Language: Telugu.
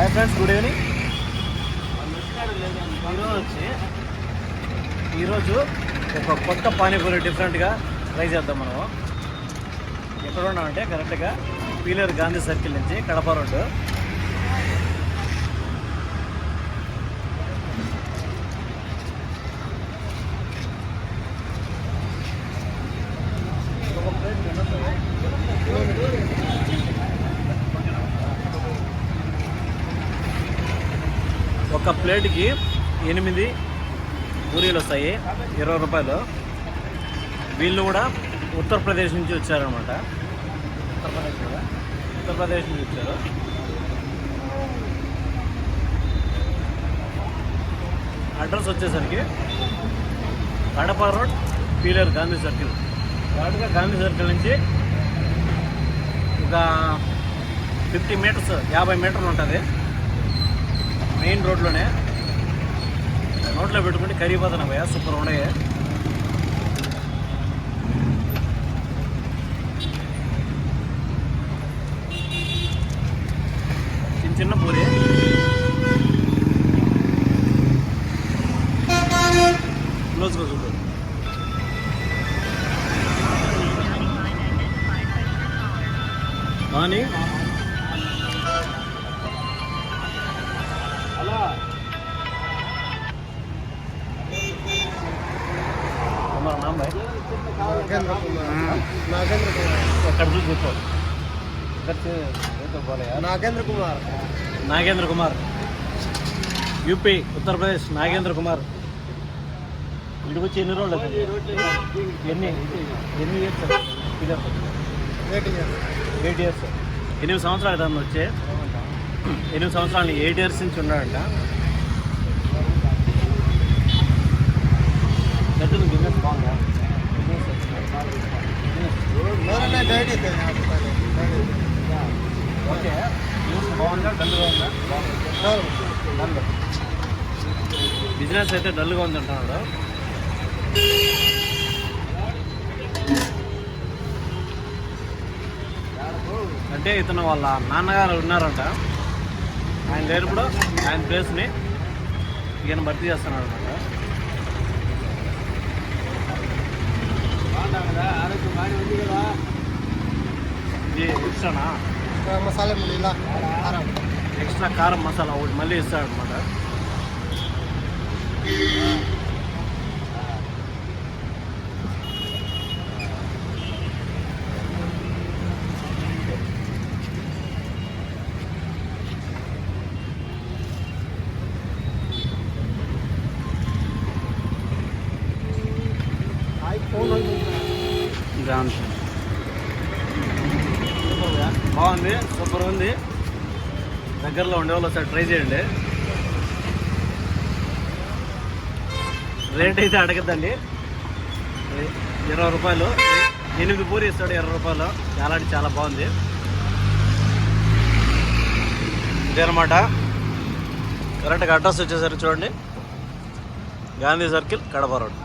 హాయ్ ఫ్రెండ్స్ గుడ్ ఈవినింగ్ ఈరోజు వచ్చి ఈరోజు ఒక కొత్త పానీపూరి డిఫరెంట్గా ట్రై చేద్దాం మనము. ఎక్కడ ఉన్నామంటే కరెక్ట్గా పీలర్ గాంధీ సర్కిల్ నుంచి కడప రోడ్డు ఒక ప్లేట్ ఒక ప్లేట్కి ఎనిమిది పూరీలు వస్తాయి. ఇరవై రూపాయలు. వీళ్ళు కూడా ఉత్తరప్రదేశ్ నుంచి వచ్చారనమాట ఉత్తరప్రదేశ్ ఉత్తరప్రదేశ్ నుంచి వచ్చారు. అడ్రస్ వచ్చేసరికి కడప రోడ్ పీలర్ గాంధీ సర్కిల్. కరెక్ట్గా గాంధీ సర్కిల్ నుంచి ఒక ఫిఫ్టీ మీటర్స్ యాభై మీటర్లు ఉంటుంది. మెయిన్ రోడ్లోనే నోట్లో పెట్టుకుంటే కరిగిపోతాను భయ సూపర్ ఉండయి చిన్న చిన్న పూరి క్లోజ్గా చూడు కానీ నాగేంద్ర కుమార్ నాగేంద్ర కుమార్ యూపీ ఉత్తరప్రదేశ్ నాగేంద్ర కుమార్ ఇక్కడికి వచ్చి ఎన్ని రోజులు ఎన్ని? ఎన్ని ఇయర్స్ ఎయిట్ ఇయర్స్ ఎనిమిది సంవత్సరాలు దాన్ని వచ్చే? ఎనిమిది సంవత్సరాలు ఎయిట్ ఇయర్స్ నుంచి ఉన్నాడంట. బిజినెస్ బాగుందా ఓకే బాగుందా బిజినెస్ అయితే డల్గా ఉంది అంటున్నాడు అంటే ఇతను వాళ్ళ నాన్నగారు ఉన్నారంట. ఆయన లేనప్పుడు ఆయన ప్లేస్ని ఈయన భర్తీ చేస్తున్నాడు అనమాట మసాలా కారం. ఎక్స్ట్రా కారం మసాలా ఒకటి మళ్ళీ ఇస్తాడనమాట బాగుంది సూపర్ ఉంది. దగ్గరలో ఉండేవాళ్ళు ఒకసారి ట్రై చేయండి. రేట్ అయితే అడగద్దండి. ఇరవై రూపాయలు. ఎనిమిది పూరి ఇస్తాడు ఇరవై రూపాయలు. చాలా అంటే చాలా బాగుంది ఇదేనమాట కరెక్ట్గా అడ్రస్ వచ్చేసరికి చూడండి. Gandhi circle Kadapa road.